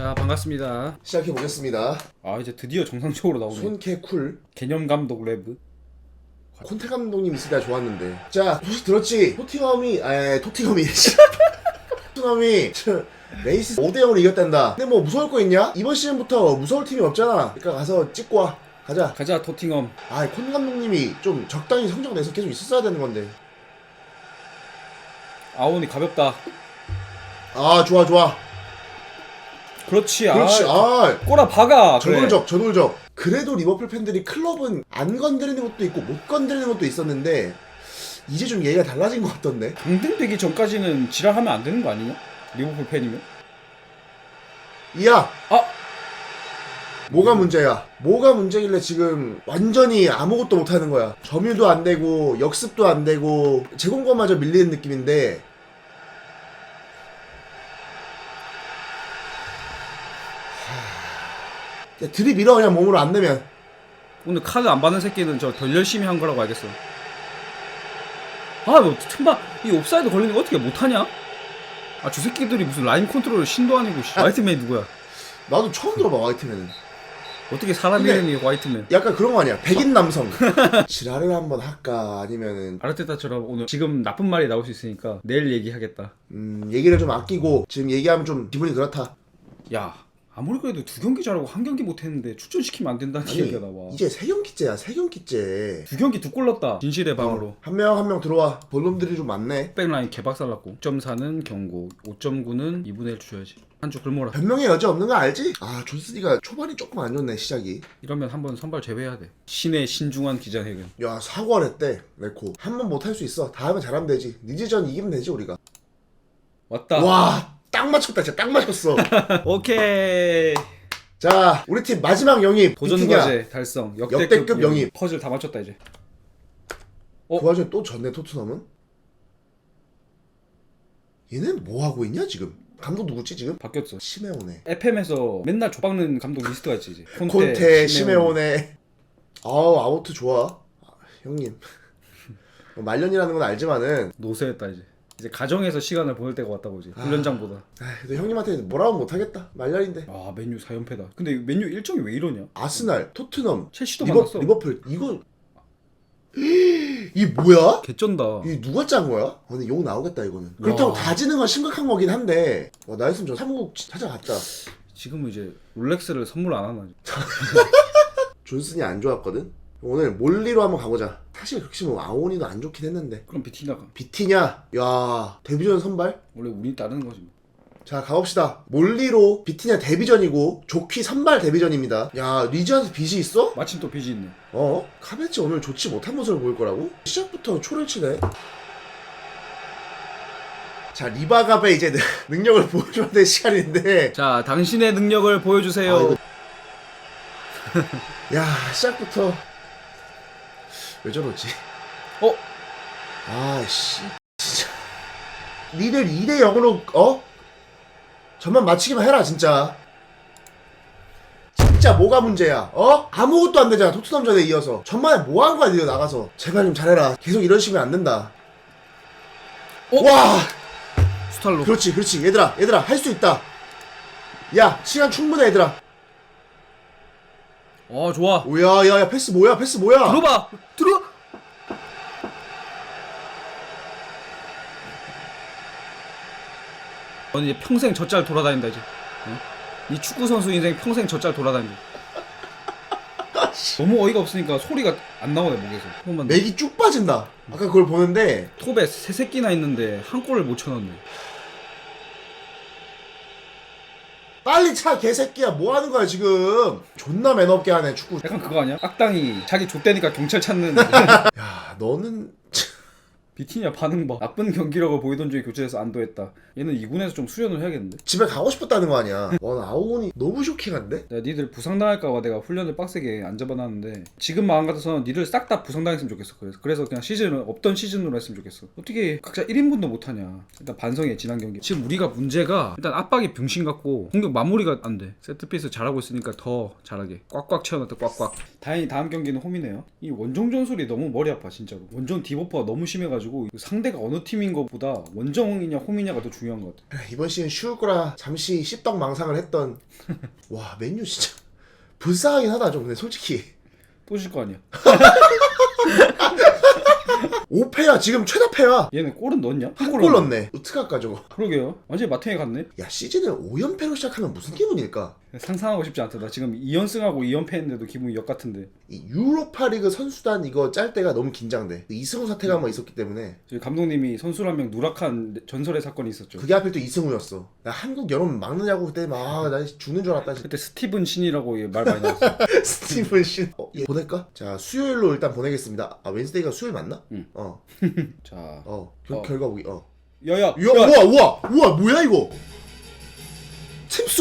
자 반갑습니다. 시작해 보겠습니다. 아 이제 드디어 정상적으로 나오네. 손캐 쿨. 개념 감독 랩. 콘테 감독님 있을 때 좋았는데. 자, 혹시 들었지? 토팅엄이, 에, 토팅엄이. 토팅엄이 저, 레이스 5대 0으로 이겼단다. 근데 뭐 무서울 거 있냐? 이번 시즌부터 무서울 팀이 없잖아. 그러니까 가서 찍고 와. 가자. 가자 토팅엄. 아, 콘 감독님이 좀 적당히 성적 내서 계속 있었어야 되는 건데. 아오니 가볍다. 아, 좋아, 좋아. 그렇지. 그렇지. 아, 아, 꼬라 박아. 그래. 저돌적, 저돌적. 그래도 리버풀 팬들이 클럽은 안 건드리는 것도 있고 못 건드리는 것도 있었는데 이제 좀 얘기가 달라진 것 같던데. 강등되기 전까지는 지랄하면 안 되는 거 아니냐? 리버풀 팬이면. 이야, 아 뭐가 문제야? 뭐가 문제길래 지금 완전히 아무것도 못하는 거야? 점유도 안 되고 역습도 안 되고 제공권마저 밀리는 느낌인데 하... 야, 들이밀어 그냥 몸으로 안 내면 오늘 카드 안 받는 새끼는 저 덜 열심히 한 거라고 알겠어. 아뭐 천마 이 옵사이드 걸리는 거 어떻게 못하냐? 아 저 새끼들이 무슨 라인 컨트롤 신도 아니고 씨. 화이트맨이 누구야? 나도 처음 들어봐 화이트맨은 어떻게 사람 근데- 이름이 화이트맨? 약간 그런 거 아니야 백인 남성 지랄을 한번 할까 아니면은 아르테타처럼 오늘 지금 나쁜 말이 나올 수 있으니까 내일 얘기하겠다. 음 얘기를 좀 아끼고 지금 얘기하면 좀 기분이 그렇다 야 아무리 그래도 두 경기 잘하고 한 경기 못했는데 출전시키면 안 된다는 아니 얘기가 나와. 이제 세 경기째야 세 경기째. 두 경기 두골 넣었다. 진실의 방으로. 한 명 한 명 들어와. 볼놈들이 좀 많네. 백라인 개박살났고. 5.4는 경고. 5.9는 2분의 1 줘야지. 한 주 굶어라. 변명의 여지 없는 거 알지? 아 존스니가 초반이 조금 안 좋네 시작이. 이러면 한번 선발 제외해야 돼. 신의 신중한 기자회견. 야 사과를 했대 레코. 한 번 못 할 수 있어. 다음에 잘하면 되지. 니즈전 이기면 되지 우리가. 왔다. 와 딱 맞췄다 진짜 딱 맞췄어. 오케이. 자 우리 팀 마지막 영입. 도전 비티냐. 과제 달성 역대급, 역대급 영입. 퍼즐 다 맞췄다 이제. 그 와중에 또 졌네 토트넘은? 얘는 뭐 하고 있냐 지금? 감독 누구지 지금? 바뀌었어. 시메오네. FM에서 맨날 조박는 감독 리스트가 있지 이제. 콘테, 콘테 시메오네. 아우 아우트 좋아. 아, 형님. 뭐 말년이라는 건 알지만은 노쇠했다 이제 이제 가정에서 시간을 보낼 때가 왔다고 이제 훈련장보다. 아, 근데 형님한테 뭐라고 못하겠다. 말년인데. 아 맨유 4연패다. 근데 맨유 일정이 왜 이러냐? 아스날 토트넘 첼시도 리버, 만났어. 리버풀. 이거 이 뭐야? 개쩐다. 이 누가 짠 거야? 아, 근데 욕 나오겠다 이거는. 그렇다고 와. 다 지는 건 심각한 거긴 한데. 와, 나였으면 저 삼국 찾아갔다. 지금은 이제 롤렉스를 선물 안 하나? 존슨이 안 좋았거든 오늘 몰리로 한번 가보자. 사실 그렇게 치면 아오니도 안 좋긴 했는데. 그럼 비티나가 비티냐? 야 데뷔전 선발? 원래 운이 따르는 거지 뭐. 자 가봅시다. 몰리로 비티냐 데뷔전이고 조키 선발 데뷔전입니다. 야 리즈한테 빚이 있어? 마침 또 빚이 있네. 어? 카베치 오늘 좋지 못한 모습을 보일 거라고? 시작부터 초를 치네. 자 리바갑의 이제 능- 능력을 보여줘야 될 시간인데. 자 당신의 능력을 보여주세요. 아, 이거- 야 시작부터 왜 저러지? 어? 아씨. 진짜. 니들 2대 0으로 어? 저만 맞히기만 해라 진짜. 진짜 뭐가 문제야 어? 아무것도 안 되잖아 토트넘 전에 이어서. 전반에 뭐 한 거야 니들 나가서. 제발 좀 잘해라. 계속 이런 식이면 안 된다. 어? 와! 스탈로. 그렇지 그렇지. 얘들아 얘들아 할 수 있다. 야 시간 충분해 얘들아 어 좋아. 오야 야야 패스 뭐야? 패스 뭐야? 들어봐. 들어. 넌 이제 평생 젖잘 돌아다닌다 이제. 어? 네 축구 선수 인생 평생 젖잘 돌아다닌다. 너무 어이가 없으니까 소리가 안 나오네 목에서. 한번만 맥이 쭉 빠진다. 아까 그걸 보는데 톱에 세 새끼나 있는데 한 골을 못 쳐넣네 빨리 차 개새끼야. 뭐 하는 거야 지금? 존나 매너없게 하네 축구. 약간 그거 아니야? 악당이 자기 족대니까 경찰 찾는. 야 너는 비티냐 반응 봐. 나쁜 경기력을 보이던 중에 교체해서 안도했다. 얘는 2군에서 좀 수련을 해야겠는데. 집에 가고 싶었다는 거 아니야. 와 아오니 너무 쇼킹한데? 내가 니들 부상당할까봐 내가 훈련을 빡세게 안 잡아놨는데 지금 마음 같아서는 니들 싹 다 부상당했으면 좋겠어. 그래서 그래서 그냥 시즌을 없던 시즌으로 했으면 좋겠어. 어떻게 각자 1인분도 못하냐. 일단 반성해 지난 경기. 지금 우리가 문제가 일단 압박이 병신 같고 공격 마무리가 안 돼. 세트피스 잘하고 있으니까 더 잘하게. 꽉꽉 채워놨다 꽉꽉. 다행히 다음 경기는 홈이네요. 이 원정 전술이 너무 머리 아파 진짜로. 원정 디버퍼가 너무 심해가지고 가지고 상대가 어느 팀인 것보다 원정이냐 홈이냐가 더 중요한 것 같아. 이번 시즌 쉬울 거라 잠시 씹덕 망상을 했던 와 맨유 진짜 불쌍하긴 하다 좀 근데 솔직히 또 질 거 아니야. 5패야 지금 최다 패야 얘는 골은 넣었냐? 한 골 넣네 어떡할까 저거 그러게요. 완전히 마탱이 갔네. 야 시즌을 5연패로 시작하면 무슨 기분일까 상상하고 싶지 않다. 나 지금 2연승하고 2연패 했는데도 기분이 역 같은데. 이 유로파리그 선수단 이거 짤 때가 너무 긴장돼 이승우 사태가 한번 있었기 때문에 저희 감독님이 선수 한 명 누락한 전설의 사건이 있었죠. 그게 하필 또 이승우였어 나 한국 여론 막느냐고 그때 막나 죽는 줄 알았다 진짜. 그때 스티븐 신이라고 얘말 많이 나왔어. 스티븐 신 어, 얘 보낼까? 자 수요일로 일단 보내겠습니다 아 웬스데이가 수요일 맞나? 응. 어, 자, 어, 결, 어. 결과 보기 어 야야, 야, 우와 우와 우와 뭐야 이거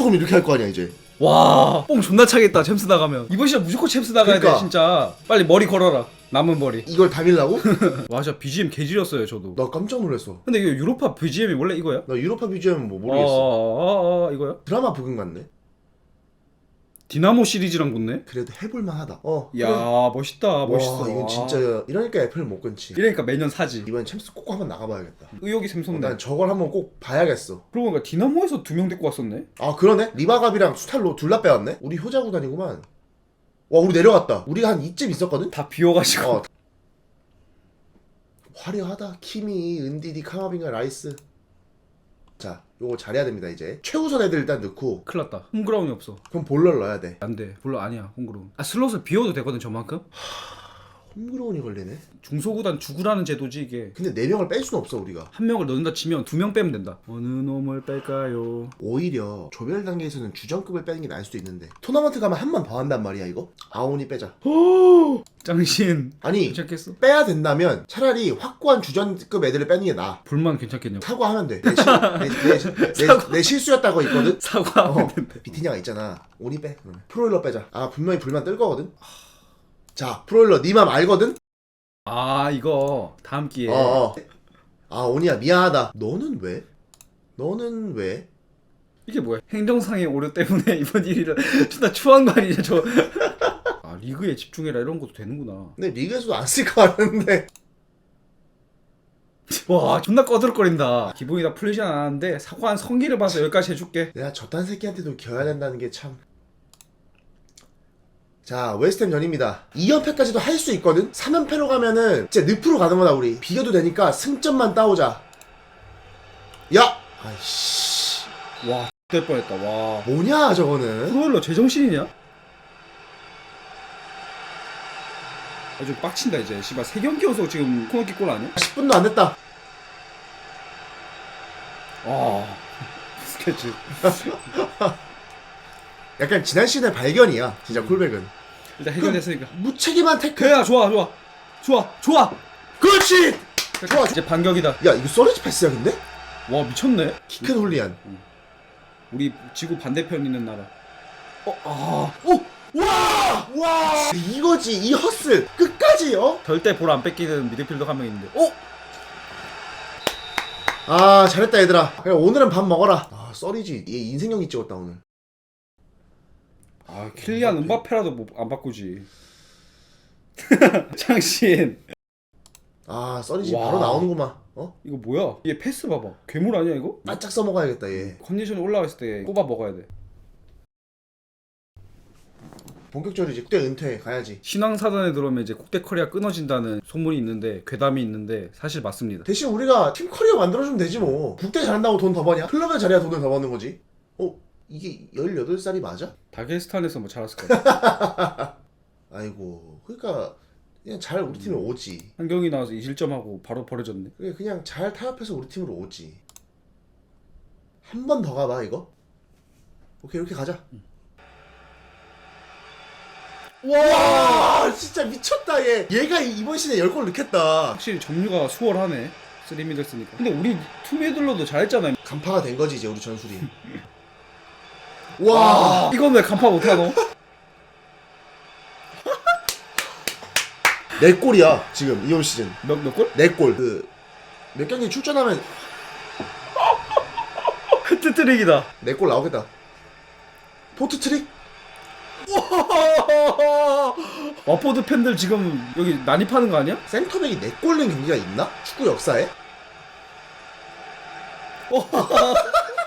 그럼 이렇게 할 거 아니야 이제 와, 뽕 존나 차겠다. 챔스 나가면 이번 시즌 무조건 챔스 나가야 그러니까. 돼, 진짜. 빨리 머리 걸어라. 남은 머리. 이걸 다 밀라고? 와, 진짜 BGM 개지렸어요, 저도. 나 깜짝 놀랐어 근데 이거 유로파 BGM이 원래 이거야? 나 유로파 BGM 뭐 어, 모르겠어 어, 어, 어, 이거야? 드라마 부근 같네 디나모 시리즈랑 붙네. 그래도 해볼만 하다 어 야, 그래. 멋있다, 멋있어. 와 이건 와. 진짜 이러니까 애플 못 끊지 이러니까 매년 사지. 이번 챔스 꼭 한번 나가봐야겠다 의욕이 샘솟네. 난 저걸 한번 꼭 봐야겠어 그러고 보니까 디나모에서 두 명 데리고 왔었네. 아 그러네 리바갑이랑 수탈로 둘 다 빼왔네 우리 효자구단이구만 와 우리 내려갔다 우리가 한 이쯤 있었거든 다 비워가지고. 어 화려하다 키미 은디디 카마빈가 라이스 자 요거 잘해야 됩니다 이제 최우선 애들 일단 넣고 큰일 났다. 홈그라운이 없어. 그럼 볼러를 넣어야 돼 안 돼. 물론 아니야, 홈그라운. 아, 슬롯을 비워도 되거든, 저만큼? 홈그라운이 걸리네 중소구단 주구라는 제도지, 이게. 근데 네 명을 뺄 수는 없어 우리가 한 명을 넣는다 치면 두 명 빼면 된다. 어느 놈을 뺄까요? 오히려 조별 단계에서는 주전급을 빼는 게 나을 수도 있는데 토너먼트 가면 한 번 더 한단 말이야 이거 아오니 빼자 짱신. 아니 괜찮겠어? 빼야 된다면 차라리 확고한 주전급 애들을 빼는 게 나아 불만 괜찮겠냐고. 사과하면 돼. 내, 실- 내, 내, 내, 내 실수였다고 있거든. 사과하면 어, 된대. 비티냐가 있잖아. 오니 빼. 그러면. 프로일러 빼자. 아 분명히 불만 뜰 거거든. 자 프로일러 네맘 알거든. 아, 이거 다음 기회에. 어, 어. 아 오니야 미안하다. 너는 왜? 너는 왜? 이게 뭐야? 행정상의 오류 때문에 이번 일을 존나 추한 거 아니냐, 저. 아, 리그에 집중해라 이런 것도 되는구나. 근데 리그에서도 안 쓸 거 같은데. 와, 존나 꺼들거린다. 기분이 다 풀리진 않았는데 사과한 성기를 봐서 여기까지 해줄게. 내가 저딴 새끼한테도 겨야 된다는 게 참. 자, 웨스템 전입니다. 2연패까지도 할 수 있거든? 3연패로 가면은 진짜 늪으로 가는 거다, 우리. 비교도 되니까 승점만 따오자. 야! 아이씨. 와, 될 뻔했다. 와. 뭐냐, 저거는? 프로일러 제정신이냐? 아주 빡친다 이제. 씨발 세 경기 연속 지금 코너킥 골 아니야? 10분도 안 됐다. 아, 스케치. 약간 지난 시즌의 발견이야, 진짜 콜백은. 일단 해결됐으니까. 무책임한 태클. 그래야 좋아, 좋아, 좋아, 좋아. 그렇지! 좋아. 이제 반격이다. 야, 이거 서리지 패스야, 근데? 와 미쳤네. 키 큰 홀리안. 우리 지구 반대편 있는 나라. 어, 아, 오! 와! 와! 이거지, 이 허슬. 끝까지, 어? 절대 볼 안 뺏기는 미드필더 한 명 있는데. 어? 아 잘했다 얘들아 그래 오늘은 밥 먹어라 아 썰이지 얘 인생 경기 찍었다 오늘 아, 킬리안 은바페라도 뭐안 바꾸지. 장신. 아 와. 바로 나오는구만 어? 이거 뭐야? 얘 패스 봐봐. 괴물 아니야 이거? 바짝 써먹어야겠다 얘 컨디션이 올라갔을 때 뽑아 먹어야 돼. 본격적으로 이제 국대 은퇴 가야지 신앙사단에 들어오면 이제 국대 커리어 끊어진다는 소문이 있는데 괴담이 있는데 사실 맞습니다. 대신 우리가 팀 커리어 만들어주면 되지 뭐 국대 잘한다고 돈 더 버냐? 클럽에 잘해야 돈을 더 버는 거지 어? 이게 18살이 맞아? 다게스탄에서 뭐 잘했을 거야. 아이고 그러니까 그냥 잘 우리 팀에 오지 한경이 나와서 이실점하고 바로 버려졌네. 그게 그냥 잘 타협해서 우리 팀으로 오지 한 번 더 가봐 이거 오케이 이렇게 가자 와 진짜 미쳤다 얘 얘가 이번 시즌에 10골 넣겠다 확실히 점유가 수월하네. 쓰리미들 쓰니까. 근데 우리 투미들러도 잘했잖아요. 간파가 된 거지 이제 우리 전술이 와 이건 왜 간파 못하노? 내 골이야 지금 이번 시즌 몇, 몇 골? 내 골 그몇 경기 출전하면 트트릭이다. 내 골 나오겠다 포트 트릭 와포드 팬들 지금 여기 난입하는 거 아니야? 센터백이 4골 낸 경기가 있나? 축구 역사에?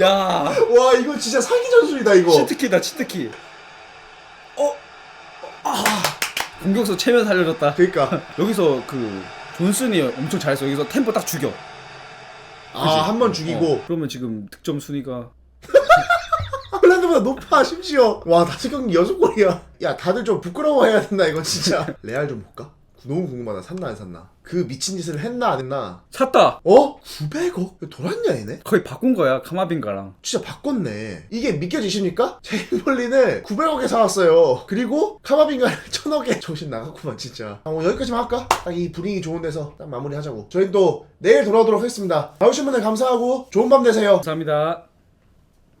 야 와 이거 진짜 사기 전술이다 이거 치트키다 치트키. 어? 아 공격수 체면 살려줬다. 그러니까 여기서 그 존슨이 엄청 잘했어. 여기서 템포 딱 죽여. 아 한 번 죽이고 어, 그러면 지금 득점 순위가 홀란드보다 높아 심지어 와 다섯 경기 여섯 골이야 야 다들 좀 부끄러워해야 된다 이거 진짜 레알 좀 볼까? 너무 궁금하다 샀나 안 샀나 그 미친 짓을 했나 안 했나 샀다. 어? 900억? 돌았냐 얘네? 거의 바꾼 거야 카마빈가랑. 진짜 바꿨네 이게 믿겨지십니까? 제임벌린을 900억에 사왔어요 그리고 카마빈가를 1000억에 정신 나갔구만 진짜 아, 뭐 여기까지만 할까? 딱 이 분위기 좋은 데서 딱 마무리하자고 저희는 또 내일 돌아오도록 하겠습니다 봐주신 분들 감사하고 좋은 밤 되세요 감사합니다.